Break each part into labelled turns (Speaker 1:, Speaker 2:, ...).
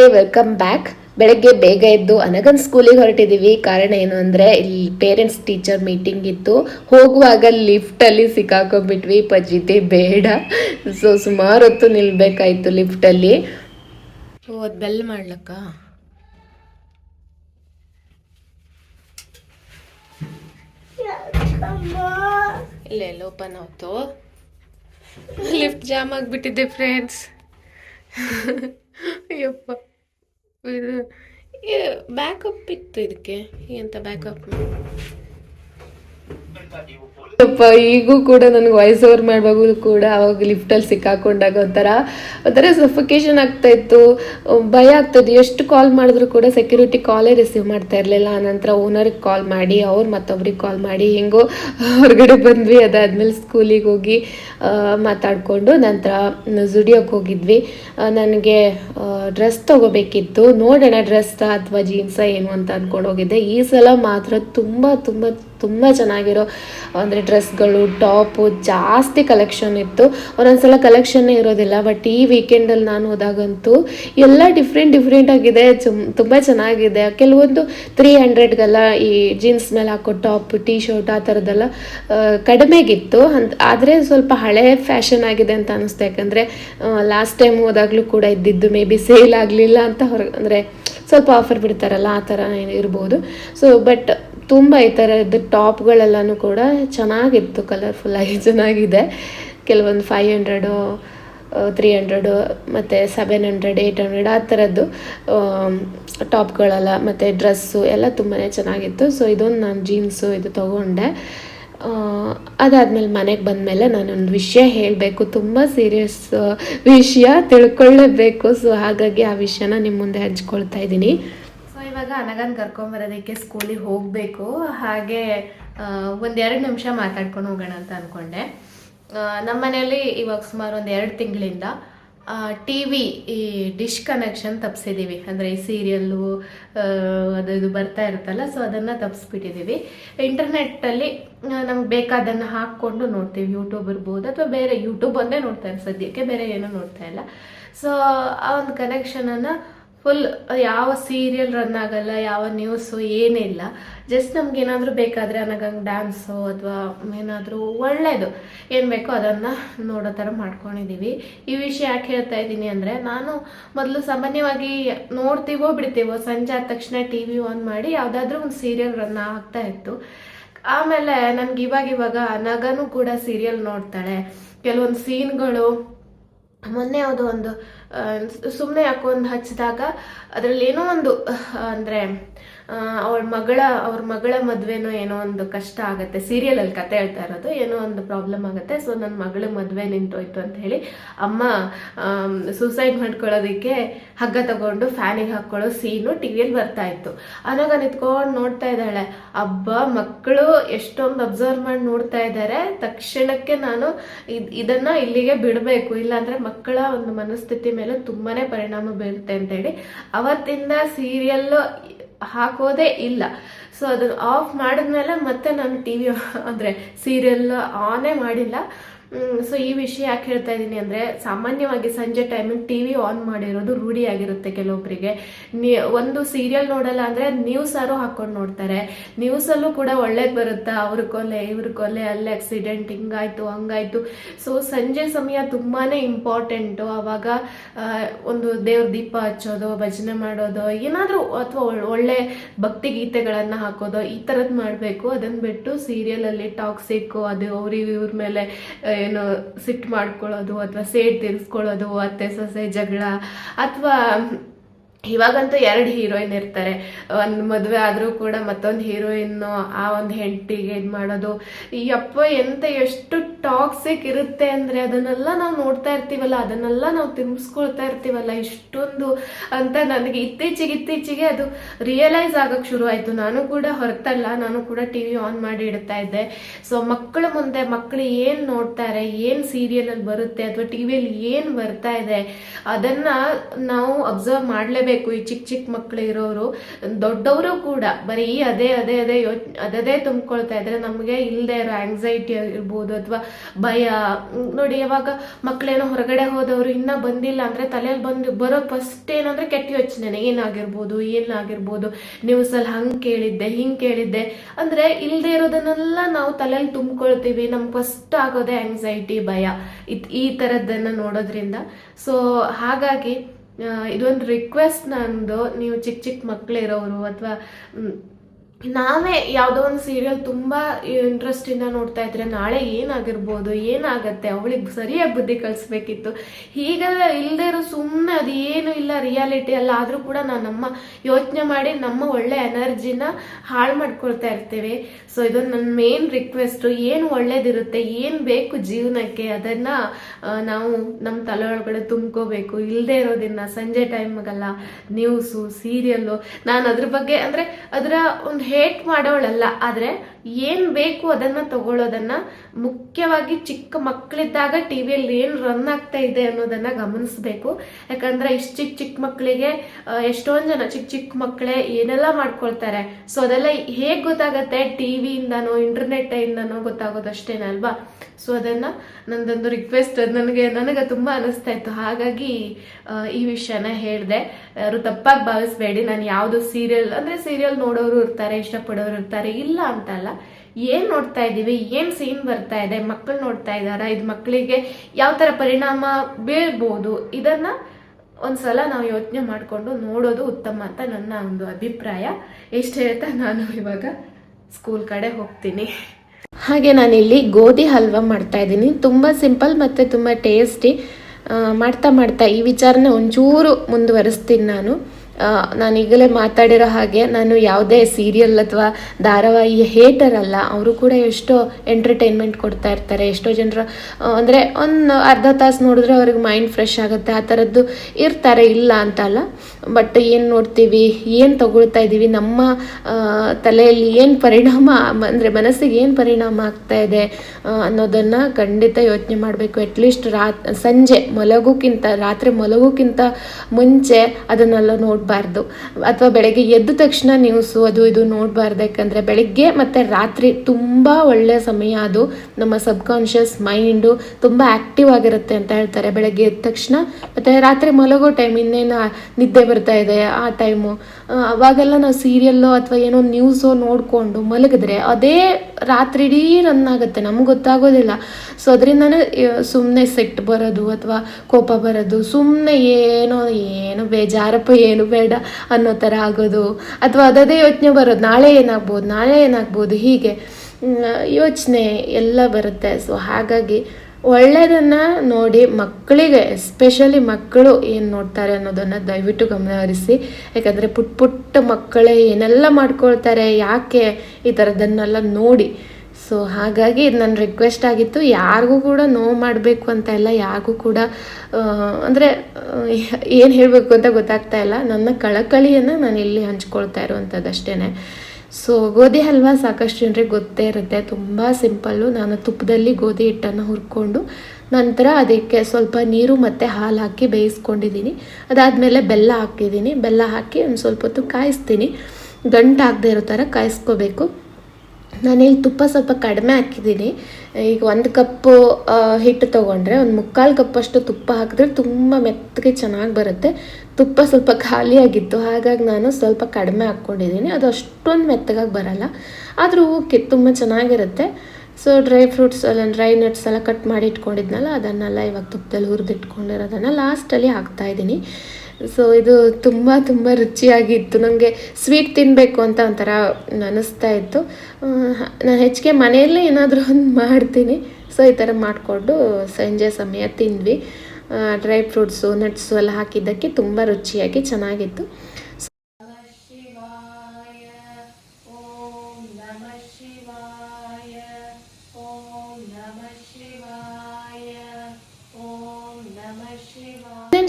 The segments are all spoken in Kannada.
Speaker 1: ನಮಸ್ತೆ ವೆಲ್ಕಮ್ ಬ್ಯಾಕ್ ಬೆಳಗ್ಗೆ ಬೇಗ ಎದ್ದು ಅನಗನ್ ಸ್ಕೂಲಿಗೆ ಹೊರಟಿದ್ದೀವಿ ಕಾರಣ ಏನು ಅಂದರೆ, ಇಲ್ಲಿ ಪೇರೆಂಟ್ಸ್ ಟೀಚರ್ ಮೀಟಿಂಗ್ ಇತ್ತು. ಹೋಗುವಾಗ ಲಿಫ್ಟಲ್ಲಿ ಸಿಕ್ಕಾಕೊಂಡ್ಬಿಟ್ವಿ. ಪಜಿತಿ ಬೇಡ. ಸೊ ಸುಮಾರು ಹೊತ್ತು ನಿಲ್ಬೇಕಾಯ್ತು ಲಿಫ್ಟಲ್ಲಿ ಓ, ಅದು ಬೆಲ್ ಮಾಡ್ಲಕ್ಕ? ಇಲ್ಲ ಎಲ್ಲ ಓಪನ್ ಆಯ್ತು. ಲಿಫ್ಟ್ ಜಾಮ್ ಆಗಿಬಿಟ್ಟಿದೆ ಫ್ರೆಂಡ್ಸ್ ಅಯ್ಯಪ್ಪ ಇದು ಬ್ಯಾಕಪ್ ಇತ್ತು ಇದಕ್ಕೆ ಎಂತ ಬ್ಯಾಕಪ್ ಅಪ್ಪ ಈಗೂ ಕೂಡ ನನಗೆ ವಾಯ್ಸ್ ಓವರ್ ಮಾಡುವಾಗಲೂ ಕೂಡ ಅವಾಗ ಲಿಫ್ಟಲ್ಲಿ ಸಿಕ್ಕಾಕೊಂಡಾಗ ಒಂಥರ ಒಂಥರ ಸಫಿಕೇಶನ್ ಆಗ್ತಾ ಇತ್ತು. ಭಯ ಆಗ್ತದೆ ಎಷ್ಟು ಕಾಲ್ ಮಾಡಿದ್ರು ಕೂಡ ಸೆಕ್ಯೂರಿಟಿ ಕಾಲೇ ರಿಸೀವ್ ಮಾಡ್ತಾ ಇರಲಿಲ್ಲ. ಆನಂತರ ಓನರ್ಗೆ ಕಾಲ್ ಮಾಡಿ, ಅವ್ರು ಮತ್ತೊಬ್ರಿಗೆ ಕಾಲ್ ಮಾಡಿ, ಹೆಂಗೋ ಹೊರಗಡೆ ಬಂದ್ವಿ. ಅದಾದ್ಮೇಲೆ ಸ್ಕೂಲಿಗೆ ಹೋಗಿ ಮಾತಾಡಿಕೊಂಡು ನಂತರ ಜುಡಿಯೋಕ್ಕೆ ಹೋಗಿದ್ವಿ. ನನಗೆ ಡ್ರೆಸ್ ತೊಗೋಬೇಕಿತ್ತು. ನೋಡೋಣ ಡ್ರೆಸ್ಸಾ ಅಥವಾ ಜೀನ್ಸಾ ಏನು ಅಂತ ಅಂದ್ಕೊಂಡು ಹೋಗಿದ್ದೆ. ಈ ಸಲ ಮಾತ್ರ ತುಂಬ ತುಂಬ ತುಂಬ ಚೆನ್ನಾಗಿರೋ, ಅಂದರೆ ಡ್ರೆಸ್ಗಳು, ಟಾಪು ಜಾಸ್ತಿ ಕಲೆಕ್ಷನ್ ಇತ್ತು. ಒಂದೊಂದ್ಸಲ ಕಲೆಕ್ಷನ್ನೇ ಇರೋದಿಲ್ಲ ಬಟ್ ಈ ವೀಕೆಂಡಲ್ಲಿ ನಾನು ಹೋದಾಗಂತೂ ಎಲ್ಲ ಡಿಫ್ರೆಂಟ್ ಡಿಫ್ರೆಂಟ್ ಆಗಿದೆ. ತುಂಬ ಚೆನ್ನಾಗಿದೆ. ಕೆಲವೊಂದು ತ್ರೀ ಹಂಡ್ರೆಡ್ಗೆಲ್ಲ ಈ ಜೀನ್ಸ್ ಮೇಲೆ ಹಾಕೋ ಟಾಪ್ ಟೀ ಶರ್ಟ್ ಆ ಥರದ್ದೆಲ್ಲ ಕಡಿಮೆಗಿತ್ತು. ಅಂತ ಆದರೆ ಸ್ವಲ್ಪ ಹಳೆ ಫ್ಯಾಷನ್ ಆಗಿದೆ ಅಂತ ಅನ್ನಿಸ್ತು ಯಾಕಂದರೆ ಲಾಸ್ಟ್ ಟೈಮ್ ಹೋದಾಗಲೂ ಕೂಡ ಇದ್ದಿದ್ದು ಮೇ ಬಿ ಸೇಲ್ ಆಗಲಿಲ್ಲ ಅಂತ ಹೊರ, ಅಂದರೆ ಸ್ವಲ್ಪ ಆಫರ್ ಬಿಡ್ತಾರಲ್ಲ, ಆ ಥರ ಇರ್ಬೋದು. ಸೊ ಬಟ್ ತುಂಬ ಈ ಥರದ್ದು ಟಾಪ್ಗಳೆಲ್ಲನೂ ಕೂಡ ಚೆನ್ನಾಗಿತ್ತು ಕಲರ್ಫುಲ್ಲಾಗಿ ಚೆನ್ನಾಗಿದೆ. ಕೆಲವೊಂದು ಫೈವ್ ಹಂಡ್ರೆಡು ತ್ರೀ ಹಂಡ್ರೆಡು ಮತ್ತು ಸೆವೆನ್ ಹಂಡ್ರೆಡ್ ಏಯ್ಟ್ ಹಂಡ್ರೆಡ್ ಆ ಥರದ್ದು ಟಾಪ್ಗಳೆಲ್ಲ, ಮತ್ತು ಡ್ರೆಸ್ಸು ಎಲ್ಲ ತುಂಬಾ ಚೆನ್ನಾಗಿತ್ತು. ಸೊ ಇದೊಂದು ನಾನು ಜೀನ್ಸು ಇದು ತೊಗೊಂಡೆ. ಅದಾದಮೇಲೆ ಮನೆಗೆ ಬಂದಮೇಲೆ ನಾನೊಂದು ವಿಷಯ ಹೇಳಬೇಕು. ತುಂಬ ಸೀರಿಯಸ್ ವಿಷಯ ತಿಳ್ಕೊಳ್ಳೇಬೇಕು. ಸೊ ಹಾಗಾಗಿ ಆ ವಿಷಯನ ನಿಮ್ಮ ಮುಂದೆ ಹಂಚ್ಕೊಳ್ತಾ ಇದ್ದೀನಿ. ಇವಾಗ ಅನಗನ್ ಕರ್ಕೊಂಬರೋದಕ್ಕೆ ಸ್ಕೂಲಿಗೆ ಹೋಗಬೇಕು. ಹಾಗೆ ಒಂದೆರಡು ನಿಮಿಷ ಮಾತಾಡ್ಕೊಂಡು ಹೋಗೋಣ ಅಂತ ಅಂದ್ಕೊಂಡೆ ನಮ್ಮ ಮನೆಯಲ್ಲಿ ಇವಾಗ ಸುಮಾರು ಒಂದು ಎರಡು ತಿಂಗಳಿಂದ ಟಿ ವಿ ಈ ಡಿಶ್ ಕನೆಕ್ಷನ್ ತಪ್ಪಿಸಿದ್ದೀವಿ ಅಂದರೆ ಈ ಸೀರಿಯಲ್ಲು ಅದು ಇದು ಬರ್ತಾ ಇರುತ್ತಲ್ಲ ಸೊ ಅದನ್ನು ತಪ್ಪಿಸ್ಬಿಟ್ಟಿದ್ದೀವಿ ಇಂಟರ್ನೆಟ್ಟಲ್ಲಿ ನಮ್ಗೆ ಬೇಕಾದನ್ನು ಹಾಕ್ಕೊಂಡು ನೋಡ್ತೀವಿ. ಯೂಟ್ಯೂಬ್ ಇರ್ಬೋದು ಅಥವಾ ಬೇರೆ ಯೂಟ್ಯೂಬ್ ಒಂದೇ ನೋಡ್ತಾ ಇರೋ ಸದ್ಯಕ್ಕೆ, ಬೇರೆ ಏನೂ ನೋಡ್ತಾ ಇಲ್ಲ. ಸೊ ಆ ಒಂದು ಕನೆಕ್ಷನನ್ನು ಫುಲ್ ಯಾವ ಸೀರಿಯಲ್ ರನ್ ಆಗಲ್ಲ, ಯಾವ ನ್ಯೂಸು ಏನಿಲ್ಲ. ಜಸ್ಟ್ ನಮ್ಗೆ ಏನಾದರೂ ಬೇಕಾದರೆ ನನಗಂಗೆ ಡ್ಯಾನ್ಸು ಅಥವಾ ಏನಾದರೂ ಒಳ್ಳೆಯದು ಏನು ಬೇಕೋ ಅದನ್ನು ನೋಡೋ ಥರ ಮಾಡ್ಕೊಂಡಿದ್ದೀವಿ ಈ ವಿಷಯ ಯಾಕೆ ಹೇಳ್ತಾ ಇದ್ದೀನಿ ಅಂದರೆ, ನಾನು ಮೊದಲು ಸಾಮಾನ್ಯವಾಗಿ ನೋಡ್ತೀವೋ ಬಿಡ್ತೀವೋ ಸಂಜೆ ಆದ ತಕ್ಷಣ ಟಿ ವಿ ಆನ್ ಮಾಡಿ ಯಾವುದಾದ್ರೂ ಒಂದು ಸೀರಿಯಲ್ ರನ್ ಆಗ್ತಾ ಇತ್ತು. ಆಮೇಲೆ ನನ್ಗೆ ಇವಾಗ ಇವಾಗ ನಗನೂ ಕೂಡ ಸೀರಿಯಲ್ ನೋಡ್ತಾಳೆ. ಕೆಲವೊಂದು ಸೀನ್ಗಳು ಮೊನ್ನೆ ಯಾವುದೋ ಒಂದು ಸುಮ್ಮನೆ ಯಾಕೋ ಒಂದು ಹಚ್ಚಿದಾಗ ಅದರಲ್ಲಿ ಏನೋ ಒಂದು ಅಂದರೆ ಅವಳ ಮಗಳ, ಅವ್ರ ಮಗಳ ಮದುವೆನೋ ಏನೋ ಒಂದು ಕಷ್ಟ ಆಗುತ್ತೆ. ಸೀರಿಯಲಲ್ಲಿ ಕತೆ ಹೇಳ್ತಾ ಇರೋದು, ಏನೋ ಒಂದು ಪ್ರಾಬ್ಲಮ್ ಆಗುತ್ತೆ. ಸೊ ನನ್ನ ಮಗಳ ಮದುವೆ ನಿಂತೋಯ್ತು ಅಂತ ಹೇಳಿ ಅಮ್ಮ ಸೂಸೈಡ್ ಮಾಡ್ಕೊಳ್ಳೋದಕ್ಕೆ ಹಗ್ಗ ತಗೊಂಡು ಫ್ಯಾನಿಗೆ ಹಾಕ್ಕೊಳ್ಳೋ ಸೀನು ಟಿ ವಿಯಲ್ಲಿ ಬರ್ತಾ ಇತ್ತು. ಆನಾಗ ನಿಂತ್ಕೊಂಡು ನೋಡ್ತಾ ಇದ್ದಾಳೆ. ಅಬ್ಬ, ಮಕ್ಕಳು ಎಷ್ಟೊಂದು ಅಬ್ಸರ್ವ್ ಮಾಡಿ ನೋಡ್ತಾ ಇದ್ದಾರೆ ತಕ್ಷಣಕ್ಕೆ ನಾನು ಇದ್- ಇದನ್ನ ಇಲ್ಲಿಗೆ ಬಿಡಬೇಕು. ಇಲ್ಲಾಂದ್ರೆ ಮಕ್ಕಳ ಒಂದು ಮನಸ್ಥಿತಿ ಮೇಲೆ ತುಂಬಾನೇ ಪರಿಣಾಮ ಬೀರುತ್ತೆ ಅಂತ ಹೇಳಿ ಅವತ್ತಿಂದ ಸೀರಿಯಲ್ ಹಾಕೋದೇ ಇಲ್ಲ. ಸೊ ಅದನ್ನು ಆಫ್ ಮಾಡಿದ್ಮೇಲೆ ಮತ್ತೆ ನಾನು ಟಿ ವಿ ಅಂದರೆ ಸೀರಿಯಲ್ ಆನೇ ಮಾಡಿಲ್ಲ. ಸೊ ಈ ವಿಷಯ ಯಾಕೆ ಹೇಳ್ತಾ ಇದ್ದೀನಿ ಅಂದರೆ ಸಾಮಾನ್ಯವಾಗಿ ಸಂಜೆ ಟೈಮಿಗೆ ಟಿ ವಿ ಆನ್ ಮಾಡಿರೋದು ರೂಢಿಯಾಗಿರುತ್ತೆ ಕೆಲವೊಬ್ಬರಿಗೆ ಒಂದು ಸೀರಿಯಲ್ ನೋಡಲ್ಲ ಅಂದರೆ ನ್ಯೂಸಾರು ಹಾಕೊಂಡು ನೋಡ್ತಾರೆ. ನ್ಯೂಸಲ್ಲೂ ಕೂಡ ಒಳ್ಳೇದು ಬರುತ್ತಾ? ಅವ್ರ ಕೊಲೆ, ಇವ್ರ ಕೊಲೆ, ಅಲ್ಲಿ ಆಕ್ಸಿಡೆಂಟ್ ಹಿಂಗಾಯ್ತು, ಹಂಗಾಯ್ತು. ಸೊ ಸಂಜೆ ಸಮಯ ತುಂಬಾ ಇಂಪಾರ್ಟೆಂಟು ಆವಾಗ ಒಂದು ದೇವ್ರ ದೀಪ ಹಚ್ಚೋದು, ಭಜನೆ ಮಾಡೋದು, ಏನಾದರೂ ಅಥವಾ ಒಳ್ಳೆ ಭಕ್ತಿ ಗೀತೆಗಳನ್ನು ಹಾಕೋದು, ಈ ಥರದ್ದು ಮಾಡಬೇಕು. ಅದನ್ನು ಬಿಟ್ಟು ಸೀರಿಯಲಲ್ಲಿ ಟಾಕ್ಸಿಕ್ ಅದು ಅವ್ರಿಗೆ ಇವ್ರ ಮೇಲೆ ಏನು ಸಿಟ್ಟು ಮಾಡ್ಕೊಳ್ಳೋದು, ಅಥವಾ ಸೇಡ್ ತಿರ್ಸ್ಕೊಳ್ಳೋದು, ಅತ್ತೆ, ಸೊಸೆ ಜಗಳ, ಅಥವಾ ಇವಾಗಂತೂ ಎರಡು ಹೀರೋಯಿನ್ ಇರ್ತಾರೆ. ಒಂದು ಮದುವೆ ಆದರೂ ಕೂಡ ಮತ್ತೊಂದು ಹೀರೋಯಿನ್ನು ಆ ಒಂದು ಹೆಂಡತಿಗೆ ಇದು ಮಾಡೋದು. ಅಪ್ಪ ಎಂತ ಎಷ್ಟು ಟಾಕ್ಸಿಕ್ ಇರುತ್ತೆ ಅಂದರೆ ಅದನ್ನೆಲ್ಲ ನಾವು ನೋಡ್ತಾ ಇರ್ತೀವಲ್ಲ, ಅದನ್ನೆಲ್ಲ ನಾವು ತಿನ್ನಿಸ್ಕೊಳ್ತಾ ಇರ್ತೀವಲ್ಲ, ಇಷ್ಟೊಂದು ಅಂತ ನನಗೆ ಇತ್ತೀಚೆಗೆ ಇತ್ತೀಚೆಗೆ ಅದು ರಿಯಲೈಸ್ ಆಗೋಕ್ಕೆ ಶುರು ಆಯಿತು. ನಾನು ಕೂಡ ಹೊರತಲ್ಲ, ನಾನು ಕೂಡ ಟಿ ವಿ ಆನ್ ಮಾಡಿ ಇಡ್ತಾ ಇದ್ದೆ. ಸೊ ಮಕ್ಕಳ ಮುಂದೆ ಮಕ್ಕಳು ಏನು ನೋಡ್ತಾರೆ, ಏನು ಸೀರಿಯಲಲ್ಲಿ ಬರುತ್ತೆ, ಅಥವಾ ಟಿ ವಿಯಲ್ಲಿ ಏನು ಬರ್ತಾ ಇದೆ, ಅದನ್ನು ನಾವು ಅಬ್ಸರ್ವ್ ಮಾಡಲೇಬೇಕು. ಮಾಡಲೇಬೇಕು ಈ ಚಿಕ್ಕ ಚಿಕ್ಕ ಮಕ್ಕಳು ಇರೋರು. ದೊಡ್ಡವರು ಕೂಡ ಬರೀ ಅದೇ ಅದೇ ಅದೇ ಯೋಚ್ ಅದೇ ತುಂಬ್ಕೊಳ್ತಾ ಇದ್ರೆ ನಮಗೆ ಇಲ್ಲದೆ ಇರೋ ಆಂಗ್ಸೈಟಿ ಆಗಿರ್ಬೋದು ಅಥವಾ ಭಯ. ನೋಡಿ, ಯಾವಾಗ ಮಕ್ಕಳೇನೋ ಹೊರಗಡೆ ಹೋದವರು ಇನ್ನ ಬಂದಿಲ್ಲ ಅಂದ್ರೆ ತಲೆಯಲ್ಲಿ ಬಂದು ಬರೋ ಫಸ್ಟ್ ಏನಂದ್ರೆ ಕೆಟ್ಟ ಯೋಚನೆ, ಏನಾಗಿರ್ಬೋದು ಏನಾಗಿರ್ಬೋದು. ನ್ಯೂಸಲ್ಲಿ ಹಂಗೆ ಕೇಳಿದ್ದೆ, ಹಿಂಗೆ ಕೇಳಿದ್ದೆ. ಅಂದ್ರೆ ಇಲ್ಲದೆ ಇರೋದನ್ನೆಲ್ಲ ನಾವು ತಲೆಯಲ್ಲಿ ತುಂಬ್ಕೊಳ್ತೀವಿ. ನಮ್ಗೆ ಫಸ್ಟ್ ಆಗೋದೇ ಆಂಗ್ಸೈಟಿ ಭಯ. ಈ ಥರದ್ದನ್ನು ನೋಡೋದ್ರಿಂದ. ಸೊ ಹಾಗಾಗಿ ಇದೊಂದು ರಿಕ್ವೆಸ್ಟ್ ನಂದು. ನೀವು ಚಿಕ್ಕ ಚಿಕ್ಕ ಮಕ್ಕಳಿರೋರು ಅಥವಾ ನಾವೇ ಯಾವುದೋ ಒಂದು ಸೀರಿಯಲ್ ತುಂಬ ಇಂಟ್ರೆಸ್ಟಿಂದ ನೋಡ್ತಾ ಇದ್ರೆ ನಾಳೆ ಏನಾಗಿರ್ಬೋದು, ಏನಾಗತ್ತೆ, ಅವಳಿಗೆ ಸರಿಯಾಗಿ ಬುದ್ಧಿ ಕಲಿಸ್ಬೇಕಿತ್ತು. ಹೀಗೆಲ್ಲ ಇಲ್ಲದೆ ಇರೋ ಸುಮ್ಮನೆ ಅದು ಏನು ಇಲ್ಲ ರಿಯಾಲಿಟಿ ಅಲ್ಲ. ಆದರೂ ಕೂಡ ನಾನು ನಮ್ಮ ಯೋಚನೆ ಮಾಡಿ ನಮ್ಮ ಒಳ್ಳೆ ಎನರ್ಜಿನ ಹಾಳು ಮಾಡ್ಕೊಳ್ತಾ ಇರ್ತೇವೆ. ಸೊ ಇದು ನನ್ನ ಮೇನ್ ರಿಕ್ವೆಸ್ಟು ಏನು ಒಳ್ಳೇದಿರುತ್ತೆ, ಏನು ಬೇಕು ಜೀವನಕ್ಕೆ ಅದನ್ನು ನಾವು ನಮ್ಮ ತಲೆ ಒಳಗಡೆ ತುಂಬ್ಕೋಬೇಕು. ಇಲ್ಲದೆ ಇರೋದಿನ್ನ, ಸಂಜೆ ಟೈಮ್ಗೆಲ್ಲ ನ್ಯೂಸು ಸೀರಿಯಲ್ಲು ನಾನು ಅದ್ರ ಬಗ್ಗೆ, ಅಂದರೆ ಅದರ ಒಂದು ಹೇಟ್ ಮಾಡೋಳಲ್ಲ ಆದರೆ ಏನು ಬೇಕು ಅದನ್ನು ತಗೊಳ್ಳೋದನ್ನ ಮುಖ್ಯವಾಗಿ ಚಿಕ್ಕ ಮಕ್ಕಳಿದ್ದಾಗ ಟಿ ವಿಯಲ್ಲಿ ಏನು ರನ್ ಆಗ್ತಾ ಇದೆ ಅನ್ನೋದನ್ನ ಗಮನಿಸಬೇಕು. ಯಾಕಂದ್ರೆ ಇಷ್ಟು ಚಿಕ್ಕ ಚಿಕ್ಕ ಮಕ್ಕಳಿಗೆ ಎಷ್ಟೊಂದು ಜನ ಚಿಕ್ಕ ಚಿಕ್ಕ ಮಕ್ಕಳೇ ಏನೆಲ್ಲ ಮಾಡ್ಕೊಳ್ತಾರೆ. ಸೊ ಅದೆಲ್ಲ ಹೇಗೆ ಗೊತ್ತಾಗತ್ತೆ? ಟಿ ಇಂದನೋ ಗೊತ್ತಾಗೋದು ಅಲ್ವಾ? ಸೊ ಅದನ್ನ ನಂದೊಂದು ರಿಕ್ವೆಸ್ಟ್ ನನಗೆ ನನಗೆ ತುಂಬಾ ಅನಿಸ್ತಾ ಇತ್ತು. ಹಾಗಾಗಿ ಈ ವಿಷಯನ ಹೇಳಿದೆ. ಯಾರು ತಪ್ಪಾಗಿ ಭಾವಿಸ್ಬೇಡಿ. ನಾನು ಯಾವುದು ಸೀರಿಯಲ್ ಅಂದ್ರೆ ಸೀರಿಯಲ್ ನೋಡೋರು ಇರ್ತಾರೆ, ಇಷ್ಟಪಡೋರು ಇರ್ತಾರೆ. ಇಲ್ಲ ಅಂತಲ್ಲ ಏನ್ ನೋಡ್ತಾ ಇದ್ದೀವಿ ಏನ್ ಸೀನ್ ಬರ್ತಾ ಇದೆ ಮಕ್ಕಳು ನೋಡ್ತಾ ಇದಾರ, ಇದು ಮಕ್ಕಳಿಗೆ ಯಾವ ತರ ಪರಿಣಾಮ ಬೀಳ್ಬೋದು ಇದನ್ನ ಒಂದ್ಸಲ ನಾವು ಯೋಚನೆ ಮಾಡಿಕೊಂಡು ನೋಡೋದು ಉತ್ತಮ ಅಂತ ನನ್ನ ಒಂದು ಅಭಿಪ್ರಾಯ. ಎಷ್ಟು ಹೇಳ್ತಾ ನಾನು ಇವಾಗ ಸ್ಕೂಲ್ ಕಡೆ ಹೋಗ್ತೀನಿ. ಹಾಗೆ ನಾನಿಲ್ಲಿ ಗೋಧಿ ಹಲ್ವಾ ಮಾಡ್ತಾ ಇದ್ದೀನಿ. ತುಂಬ ಸಿಂಪಲ್ ಮತ್ತು ತುಂಬ ಟೇಸ್ಟಿ ಮಾಡ್ತಾ ಮಾಡ್ತಾ ಈ ವಿಚಾರನ ಒಂಚೂರು ಮುಂದುವರಿಸ್ತೀನಿ ನಾನು. ನಾನು ಈಗಲೇ ಮಾತಾಡಿರೋ ಹಾಗೆ ನಾನು ಯಾವುದೇ ಸೀರಿಯಲ್ ಅಥವಾ ಧಾರಾವಾಹಿ ಹೇಟರ್ ಅಲ್ಲ, ಅವರು ಕೂಡ ಎಷ್ಟೋ ಎಂಟರ್ಟೈನ್ಮೆಂಟ್ ಕೊಡ್ತಾ ಇರ್ತಾರೆ, ಎಷ್ಟೋ ಜನರ ಅಂದರೆ ಒಂದು ಅರ್ಧ ತಾಸು ನೋಡಿದ್ರೆ ಅವ್ರಿಗೆ ಮೈಂಡ್ ಫ್ರೆಶ್ ಆಗುತ್ತೆ, ಆ ಥರದ್ದು ಇರ್ತಾರೆ, ಇಲ್ಲ ಅಂತ ಅಲ್ಲ ಬಟ್ ಏನು ನೋಡ್ತೀವಿ, ಏನು ತಗೊಳ್ತಾ ಇದ್ದೀವಿ, ನಮ್ಮ ತಲೆಯಲ್ಲಿ ಏನು ಪರಿಣಾಮ, ಅಂದರೆ ಮನಸ್ಸಿಗೆ ಏನು ಪರಿಣಾಮ ಆಗ್ತಾ ಇದೆ ಅನ್ನೋದನ್ನು ಖಂಡಿತ ಯೋಚನೆ ಮಾಡಬೇಕು. ಅಟ್ಲೀಸ್ಟ್ ರಾತ್, ಸಂಜೆ, ಮಲಗೋಕ್ಕಿಂತ, ರಾತ್ರಿ ಮಲಗೋಕ್ಕಿಂತ ಮುಂಚೆ ಅದನ್ನೆಲ್ಲ ನೋಡಬಾರ್ದು. ಅಥವಾ ಬೆಳಗ್ಗೆ ಎದ್ದ ತಕ್ಷಣ ನ್ಯೂಸು ಅದು ಇದು ನೋಡಬಾರ್ದು. ಯಾಕಂದರೆ ಬೆಳಗ್ಗೆ ಮತ್ತು ರಾತ್ರಿ ತುಂಬ ಒಳ್ಳೆಯ ಸಮಯ ಅದು. ನಮ್ಮ ಸಬ್ಕಾನ್ಷಿಯಸ್ ಮೈಂಡು ತುಂಬ ಆ್ಯಕ್ಟಿವ್ ಆಗಿರುತ್ತೆ ಅಂತ ಹೇಳ್ತಾರೆ. ಬೆಳಗ್ಗೆ ಎದ್ದ ತಕ್ಷಣ ಮತ್ತು ರಾತ್ರಿ ಮಲಗೋ ಟೈಮ್ ಇನ್ನೇನು ನಿದ್ದೆ ಬರ್ತಾ ಇದೆ ಆ ಟೈಮು ಅವಾಗೆಲ್ಲ ನಾವು ಸೀರಿಯಲ್ಲೋ ಅಥವಾ ಏನೋ ನ್ಯೂಸೋ ನೋಡಿಕೊಂಡು ಮಲಗಿದ್ರೆ ಅದೇ ರಾತ್ರಿ ಇಡೀ ರನ್ ಆಗುತ್ತೆ. ನಮ್ಗೆ ಗೊತ್ತಾಗೋದಿಲ್ಲ. ಸೊ ಅದರಿಂದನೇ ಸುಮ್ಮನೆ ಸೆಟ್ ಬರೋದು ಅಥವಾ ಕೋಪ ಬರೋದು. ಸುಮ್ಮನೆ ಏನೋ, ಏನು ಬೇಜಾರಪ್ಪ, ಏನು ಅನ್ನೋ ಥರ ಆಗೋದು. ಅಥವಾ ಅದೇ ಯೋಚನೆ ಬರೋದು, ನಾಳೆ ಏನಾಗ್ಬೋದು ನಾಳೆ ಏನಾಗ್ಬೋದು, ಹೀಗೆ. ಯೋಚನೆ ಎಲ್ಲ ಬರುತ್ತೆ. ಸೊ ಹಾಗಾಗಿ ಒಳ್ಳೆಯದನ್ನ ನೋಡಿ ಮಕ್ಕಳಿಗೆ ಎಸ್ಪೆಷಲಿ ಮಕ್ಕಳು ಏನು ನೋಡ್ತಾರೆ ಅನ್ನೋದನ್ನು ದಯವಿಟ್ಟು ಗಮನಹರಿಸಿ. ಯಾಕಂದರೆ ಪುಟ್ಟ ಪುಟ್ಟ ಮಕ್ಕಳೇ ಏನೆಲ್ಲ ಮಾಡ್ಕೊಳ್ತಾರೆ, ಯಾಕೆ ಈ ಥರದನ್ನೆಲ್ಲ ನೋಡಿ ಸೊ ಹಾಗಾಗಿ ಇದು ನನ್ನ ರಿಕ್ವೆಸ್ಟ್ ಆಗಿತ್ತು. ಯಾರಿಗೂ ಕೂಡ ನೋವು ಮಾಡಬೇಕು ಅಂತ ಇಲ್ಲ. ಯಾರಿಗೂ ಕೂಡ ಅಂದರೆ ಏನು ಹೇಳಬೇಕು ಅಂತ ಗೊತ್ತಾಗ್ತಾ ಇಲ್ಲ. ನನ್ನ ಕಳಕಳಿಯನ್ನು ನಾನು ಇಲ್ಲಿ ಹಂಚ್ಕೊಳ್ತಾ ಇರುವಂಥದ್ದು ಅಷ್ಟೇ ಸೊ ಗೋಧಿ ಹಲ್ವಾ ಸಾಕಷ್ಟು ಜನರಿಗೆ ಗೊತ್ತೇ ಇರುತ್ತೆ. ತುಂಬ ಸಿಂಪಲ್ಲು ನಾನು ತುಪ್ಪದಲ್ಲಿ ಗೋಧಿ ಹಿಟ್ಟನ್ನು ಹುರ್ಕೊಂಡು ನಂತರ ಅದಕ್ಕೆ ಸ್ವಲ್ಪ ನೀರು ಮತ್ತು ಹಾಲು ಹಾಕಿ ಬೇಯಿಸ್ಕೊಂಡಿದ್ದೀನಿ. ಅದಾದಮೇಲೆ ಬೆಲ್ಲ ಹಾಕಿದ್ದೀನಿ. ಬೆಲ್ಲ ಹಾಕಿ ಒಂದು ಸ್ವಲ್ಪ ಹೊತ್ತು ಕಾಯಿಸ್ತೀನಿ. ಗಂಟಾಗದೇ ಇರೋ ಥರ ಕಾಯಿಸ್ಕೋಬೇಕು. ನಾನಿಲ್ಲಿ ತುಪ್ಪ ಸ್ವಲ್ಪ ಕಡಿಮೆ ಹಾಕಿದ್ದೀನಿ. ಈಗ ಒಂದು ಕಪ್ಪು ಹಿಟ್ಟು ತೊಗೊಂಡ್ರೆ ಒಂದು ಮುಕ್ಕಾಲು ಕಪ್ಪಷ್ಟು ತುಪ್ಪ ಹಾಕಿದ್ರೆ ತುಂಬ ಮೆತ್ತಗೆ ಚೆನ್ನಾಗಿ ಬರುತ್ತೆ. ತುಪ್ಪ ಸ್ವಲ್ಪ ಖಾಲಿಯಾಗಿತ್ತು ಹಾಗಾಗಿ ನಾನು ಸ್ವಲ್ಪ ಕಡಿಮೆ ಹಾಕ್ಕೊಂಡಿದ್ದೀನಿ. ಅದು ಅಷ್ಟೊಂದು ಮೆತ್ತಗಾಗಿ ಬರಲ್ಲ. ಆದರೂ ಓಕೆ ತುಂಬ ಚೆನ್ನಾಗಿರುತ್ತೆ. ಸೊ ಡ್ರೈ ಫ್ರೂಟ್ಸ್ ಎಲ್ಲ ಡ್ರೈ ನಟ್ಸ್ ಎಲ್ಲ ಕಟ್ ಮಾಡಿ ಇಟ್ಕೊಂಡಿದ್ನಲ್ಲ, ಅದನ್ನೆಲ್ಲ ಇವಾಗ ತುಪ್ಪದಲ್ಲಿ ಹುರಿದಿಟ್ಕೊಂಡಿರೋದನ್ನು ಲಾಸ್ಟಲ್ಲಿ ಹಾಕ್ತಾಯಿದ್ದೀನಿ ಸೊ ಇದು ತುಂಬ ತುಂಬ ರುಚಿಯಾಗಿತ್ತು. ನನಗೆ ಸ್ವೀಟ್ ತಿನ್ನಬೇಕು ಅಂತ ಒಂಥರ ಅನ್ನಿಸ್ತಾ ಇತ್ತು. ನಾನು ಹೆಚ್ಚಿಗೆ ಮನೆಯಲ್ಲೇ ಏನಾದರೂ ಒಂದು ಮಾಡ್ತೀನಿ. ಸೊ ಈ ಥರ ಮಾಡಿಕೊಂಡು ಸಂಜೆ ಸಮಯ ತಿಂದ್ವಿ. ಡ್ರೈ ಫ್ರೂಟ್ಸು ನಟ್ಸು ಎಲ್ಲ ಹಾಕಿದ್ದಕ್ಕೆ ತುಂಬ ರುಚಿಯಾಗಿ ಚೆನ್ನಾಗಿತ್ತು.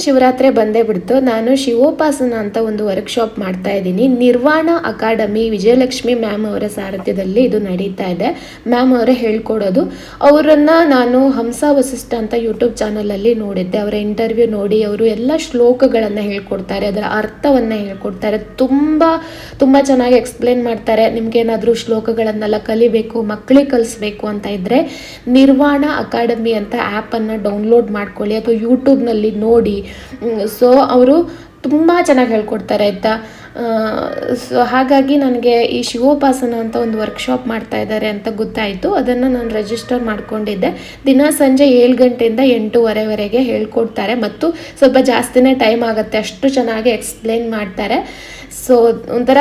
Speaker 1: ಶಿವರಾತ್ರಿ ಬಂದೇ ಬಿಡ್ತು. ನಾನು ಶಿವೋಪಾಸನ ಅಂತ ಒಂದು ವರ್ಕ್ಶಾಪ್ ಮಾಡ್ತಾ ಇದ್ದೀನಿ. ನಿರ್ವಾಣ ಅಕಾಡೆಮಿ ವಿಜಯಲಕ್ಷ್ಮಿ ಮ್ಯಾಮ್ ಅವರ ಸಾರಥ್ಯದಲ್ಲಿ ಇದು ನಡೀತಾ ಇದೆ. ಮ್ಯಾಮ್ ಅವರೇ ಹೇಳ್ಕೊಡೋದು. ಅವರನ್ನು ನಾನು ಹಂಸ ವಸಿಷ್ಠ ಅಂತ ಯೂಟ್ಯೂಬ್ ಚಾನಲಲ್ಲಿ ನೋಡಿದ್ದೆ. ಅವರ ಇಂಟರ್ವ್ಯೂ ನೋಡಿ ಅವರು ಎಲ್ಲ ಶ್ಲೋಕಗಳನ್ನು ಹೇಳ್ಕೊಡ್ತಾರೆ, ಅದರ ಅರ್ಥವನ್ನು ಹೇಳ್ಕೊಡ್ತಾರೆ. ತುಂಬ ತುಂಬ ಚೆನ್ನಾಗಿ ಎಕ್ಸ್ಪ್ಲೇನ್ ಮಾಡ್ತಾರೆ. ನಿಮಗೇನಾದರೂ ಶ್ಲೋಕಗಳನ್ನೆಲ್ಲ ಕಲಿಬೇಕು ಮಕ್ಕಳಿಗೆ ಕಲಿಸ್ಬೇಕು ಅಂತ ಇದ್ದರೆ ನಿರ್ವಾಣ ಅಕಾಡೆಮಿ ಅಂತ ಆ್ಯಪನ್ನು ಡೌನ್ಲೋಡ್ ಮಾಡ್ಕೊಳ್ಳಿ. ಅಥವಾ ಯೂಟ್ಯೂಬ್ನಲ್ಲಿ ನೋಡಿ ಸೊ ಅವರು ತುಂಬ ಚೆನ್ನಾಗಿ ಹೇಳ್ಕೊಡ್ತಾರೆ ಆಯಿತಾ? ಸೊ ಹಾಗಾಗಿ ನನಗೆ ಈ ಶಿವೋಪಾಸನ ಅಂತ ಒಂದು ವರ್ಕ್ಶಾಪ್ ಮಾಡ್ತಾ ಇದ್ದಾರೆ ಅಂತ ಗೊತ್ತಾಯಿತು. ಅದನ್ನು ನಾನು ರಿಜಿಸ್ಟರ್ ಮಾಡ್ಕೊಂಡಿದ್ದೆ. ದಿನ ಸಂಜೆ ಏಳು ಗಂಟೆಯಿಂದ ಎಂಟೂವರೆವರೆಗೆ ಹೇಳ್ಕೊಡ್ತಾರೆ. ಮತ್ತು ಸ್ವಲ್ಪ ಜಾಸ್ತಿನೇ ಟೈಮ್ ಆಗುತ್ತೆ. ಅಷ್ಟು ಚೆನ್ನಾಗಿ ಎಕ್ಸ್ಪ್ಲೇನ್ ಮಾಡ್ತಾರೆ. ಸೊ ಒಂಥರ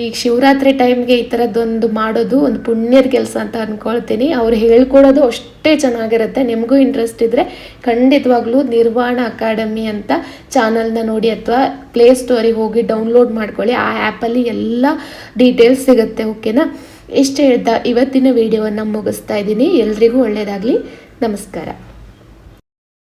Speaker 1: ಈ ಶಿವರಾತ್ರಿ ಟೈಮ್ಗೆ ಈ ಥರದ್ದೊಂದು ಮಾಡೋದು ಒಂದು ಪುಣ್ಯದ ಕೆಲಸ ಅಂತ ಅಂದ್ಕೊಳ್ತೀನಿ ಅವ್ರು ಹೇಳ್ಕೊಡೋದು ಅಷ್ಟೇ ಚೆನ್ನಾಗಿರುತ್ತೆ. ನಿಮಗೂ ಇಂಟ್ರೆಸ್ಟ್ ಇದ್ದರೆ ಖಂಡಿತವಾಗ್ಲೂ ನಿರ್ವಾಣ ಅಕಾಡೆಮಿ ಅಂತ ಚಾನಲ್ನ ನೋಡಿ ಅಥವಾ ಪ್ಲೇ ಸ್ಟೋರಿಗೆ ಹೋಗಿ ಡೌನ್ಲೋಡ್ ಮಾಡ್ಕೊಳ್ಳಿ. ಆ ಆ್ಯಪಲ್ಲಿ ಎಲ್ಲ ಡೀಟೇಲ್ಸ್ ಸಿಗುತ್ತೆ ಓಕೆನಾ ಇಷ್ಟು ಹೇಳ್ತಾ ಇವತ್ತಿನ ವಿಡಿಯೋವನ್ನು ಮುಗಿಸ್ತಾ ಇದ್ದೀನಿ. ಎಲ್ರಿಗೂ ಒಳ್ಳೆಯದಾಗಲಿ ನಮಸ್ಕಾರ.